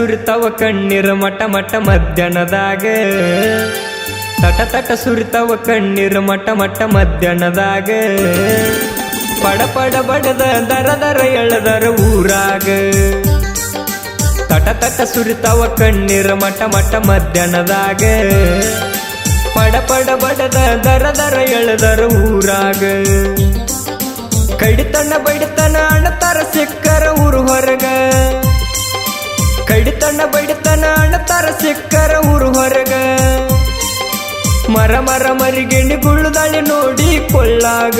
ಸುರಿತವ ಕಣ್ಣೀರ ಮಟ ಮಟ ಮಧ್ಯಾಹ್ನದಾಗ. ತಟ ತಟ ಸುರಿತವ ಕಣ್ಣೀರ ಮಟ ಮಟ ಮಧ್ಯಾಹ್ನದಾಗ. ಪಡ ಪಡ ಬಡದ ದರ ದರ ಎಳದರ ಊರಾಗ. ತಟ ತಟ ಸುರಿತವ ಕಣ್ಣೀರ ಮಟ ಮಟ ಮಧ್ಯಾಹ್ನದಾಗ. ಪಡ ಪಡ ಬಡದ ದರ ದರ ಎಳದರ ಊರಾಗ. ಕಡಿತನ ಬಡಿತನ ಅಣತರ ಸಿಕ್ಕರ ಊರು ಹೊರಗ. ಕಡಿತನ ಬಡಿತನ ಅಣತಾರ ಸಿಕ್ಕರ ಊರು ಹೊರಗ. ಮರ ಮರ ಮರಿಗಿಣಿ ಗುಳ್ದಾಳಿ ನೋಡಿ ಕೊಳ್ಳಾಗ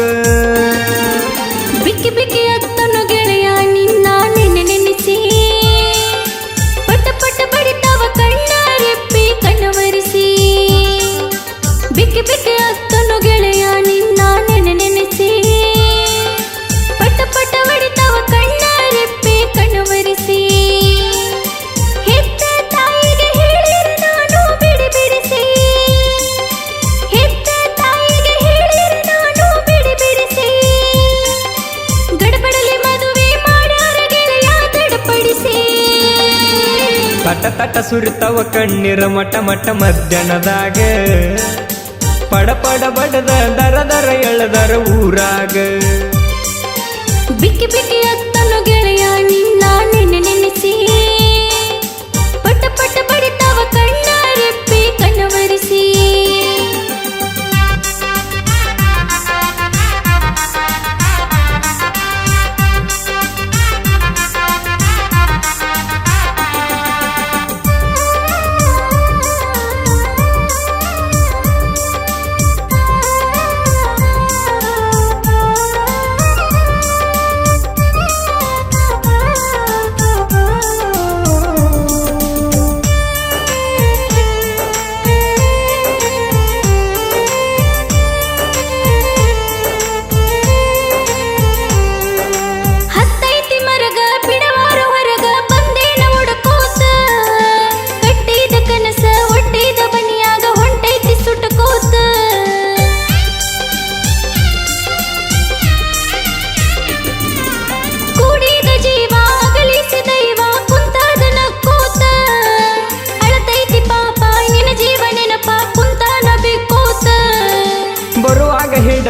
ತಟ ತಟ ಸುರಿತವ ಕಣ್ಣೀರ ಮಟ ಮಟ ಮಧ್ಯಾಹ್ನದಾಗ. ಪಡ ಪಡ ಬಡದ ದರ ದರ ಎಳದರ ಊರಾಗ. ಬಿಕ್ಕಿ ಬಿಕ್ಕಿ ಅತ್ತನು ಗೆಳೆಯ, ನಿನ್ನ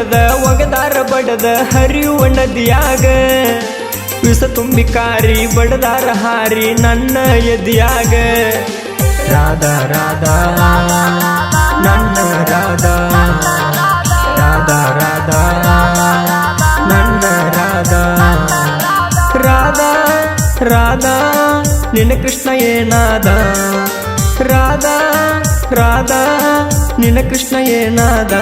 ಹಿಡದ ಒಗದಾರ ಬಡದ, ಹರಿಯುವ ನದಿಯಾಗ. ವಿಷ ತುಂಬಿ ಕಾರಿ, ಬಡದಾರ ಹಾರಿ ನನ್ನ ಎದಿಯಾಗ. ರಾಧಾ ರಾಧಾ, ನನ್ನ ರಾಧಾ. ರಾಧಾ ರಾಧಾ, ನನ್ನ ರಾಧಾ. ರಾಧಾ ರಾಧಾ, ನಿನ್ನ ಕೃಷ್ಣ ಏನಾದ. ರಾಧಾ ರಾಧಾ, ನಿನ್ನ ಕೃಷ್ಣ ಏನಾದ.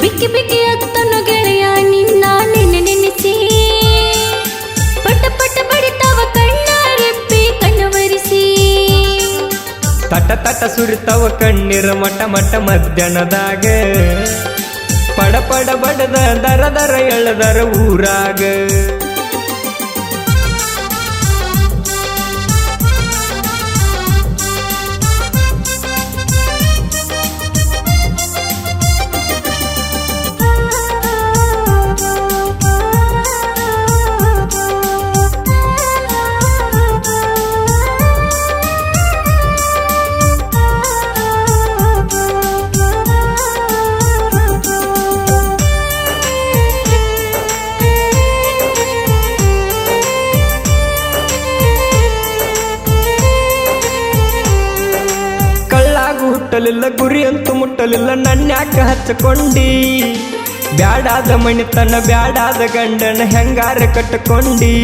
ಬಿಕ್ಕಿ ಬಿಕ್ಕಿ ಅತ್ತನು ಗೆಳೆಯ, ನಿನ್ನ ನೆನೆ ನೆನೆಸಿ. ಪಟ ಪಟ ಬಡಿತವ ಕಣ್ಣ ರೆಪ್ಪಿ ಕಣ್ಣವರಿಸಿ. ತಟ ತಟ ಸುರಿತವ ಕಣ್ಣೀರ ಮಟ ಮಟ ಮಧ್ಯಾಹ್ನದಾಗ. ಪಡ ಪಡ ಬಡದ ದರ ದರ ಎಳದರ ಊರಾಗ. ಹುಟ್ಟಲಿಲ್ಲ ಗುರಿ ಅಂತೂ ಮುಟ್ಟಲಿಲ್ಲ ನನ್ಯಾಕ ಹಚ್ಚಕೊಂಡಿ? ಬ್ಯಾಡಾದ ಮಣಿತನ, ಬ್ಯಾಡಾದ ಗಂಡನ ಹೆಂಗಾರ ಕಟ್ಟಕೊಂಡಿ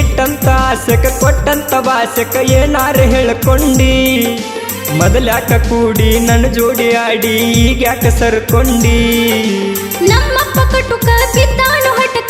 ಇಟ್ಟಂತ ಆಸೆಕ, ಕೊಟ್ಟಂತ ಭಾಷೆಕ ಏನಾರ ಹೇಳ್ಕೊಂಡಿ? ಮೊದಲ್ಯಾಕ ಕೂಡಿ ನನ್ನ ಜೋಡಿ ಆಡಿ ಈಗ ಯಾಕ ಸರ್ಕೊಂಡಿ? ನಮ್ಮಪ್ಪ ಕಟುಕ ಬಿದ್ದಾನು ಹಟಕ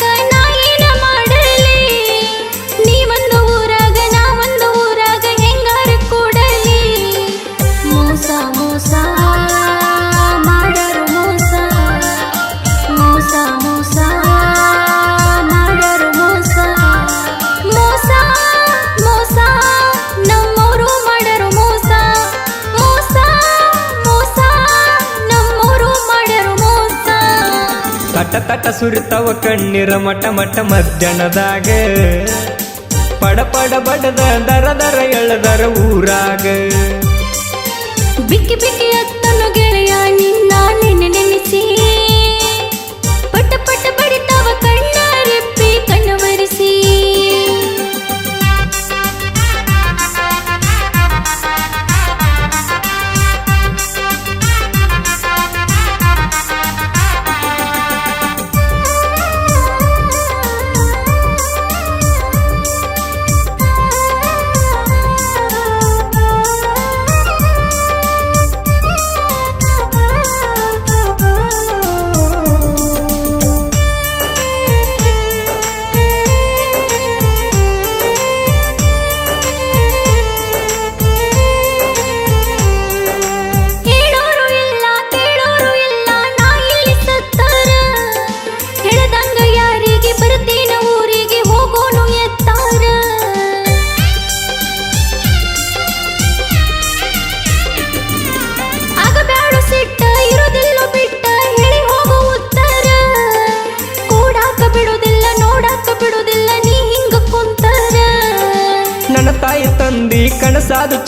ತಟ ಸುರಿತವ ಕಣ್ಣೀರ ಮಟ ಮಟ ಮಧ್ಯಾಹ್ನದಾಗ. ಪಡ ಪಡ ಬಡದ ದರ ದರ ಎಳದರ ಊರಾಗ. ಬಿಕ್ಕಿ ಬಿಕ್ಕಿ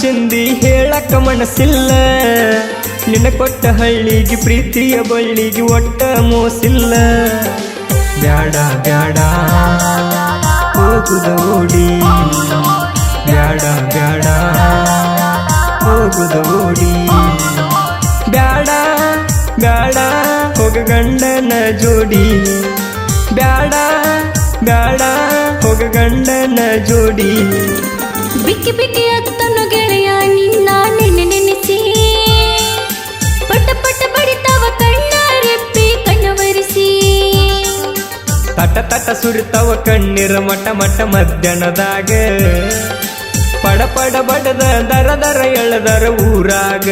ಚಿಂದಿ ಹೇಳಕ್ಕ ಮನಸ್ಸಿಲ್ಲ. ನಿನ್ನ ಕೊಟ್ಟ ಹಳ್ಳಿಗೆ ಪ್ರೀತಿಯ ಬಳ್ಳಿಗೆ ಒಟ್ಟ ಮೋಸಿಲ್ಲ. ಬ್ಯಾಡ ಬ್ಯಾಡ, ಹೋಗುದ ಓಡಿ. ಬ್ಯಾಡ ಬ್ಯಾಡ, ಹೋಗುದ ಓಡಿ. ಬ್ಯಾಡ ಬ್ಯಾಡ, ಹೋಗ ಗಂಡನ ಜೋಡಿ. ಬ್ಯಾಡ ಬ್ಯಾಡ, ಹೋಗ ಗಂಡನ ಜೋಡಿ. ಬಿಕ್ಕಿ ಬಿಕ್ಕಿ ಅತ್ತನು ತಟ ತಟ ಸುರಿತವ ಕಣ್ಣೀರ ಮಟ ಮಟ ಮಧ್ಯಾಹ್ನದಾಗ. ಪಡ ಪಡ ಬಡದ ದರ ದರ ಎಳದರ ಊರಾಗ.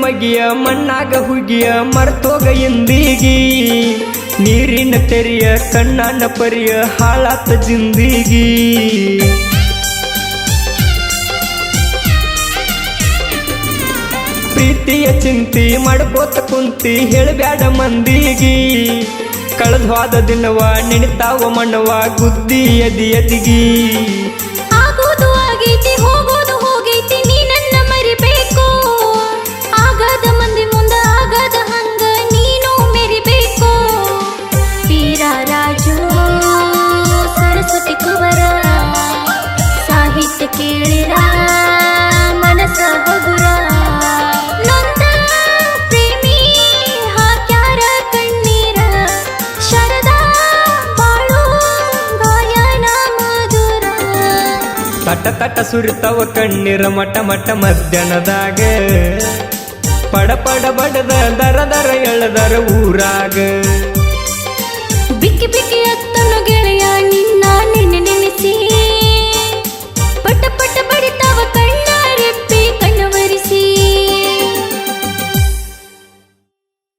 ಮಗಿಯ ಮಣ್ಣಾಗ ಹುಗಿಯ ಮರ್ತೋಗ ಎಂದಿಗಿ. ನೀರಿನ ತೆರಿಯ ಕಣ್ಣಾನ ಪರಿಯ ಹಾಳಾತ ಜಿಂದಿಗಿ. ಪ್ರೀತಿಯ ಚಿಂತಿ ಮಾಡ್ಕೋತ ಕುಂತಿ ಹೇಳಬ್ಯಾಡ ಮಂದಿಗಿ. ಕಳೆದ ಹೋದ ದಿನವ ನೆನಿತಾವ ಮಣ್ಣವ ಗುದ್ದಿ ಎದಿ ಸುರಿತವ ಕಣ್ಣೀರ ಮಟ ಮಟ ಮಧ್ಯಾಹ್ನದಾಗ. ಪಡ ಪಡ ಬಡದ ದರ ದರ ಎಳದರ ಊರಾಗ. ಬಿಕ್ಕಿ ಬಿಕ್ಕಿ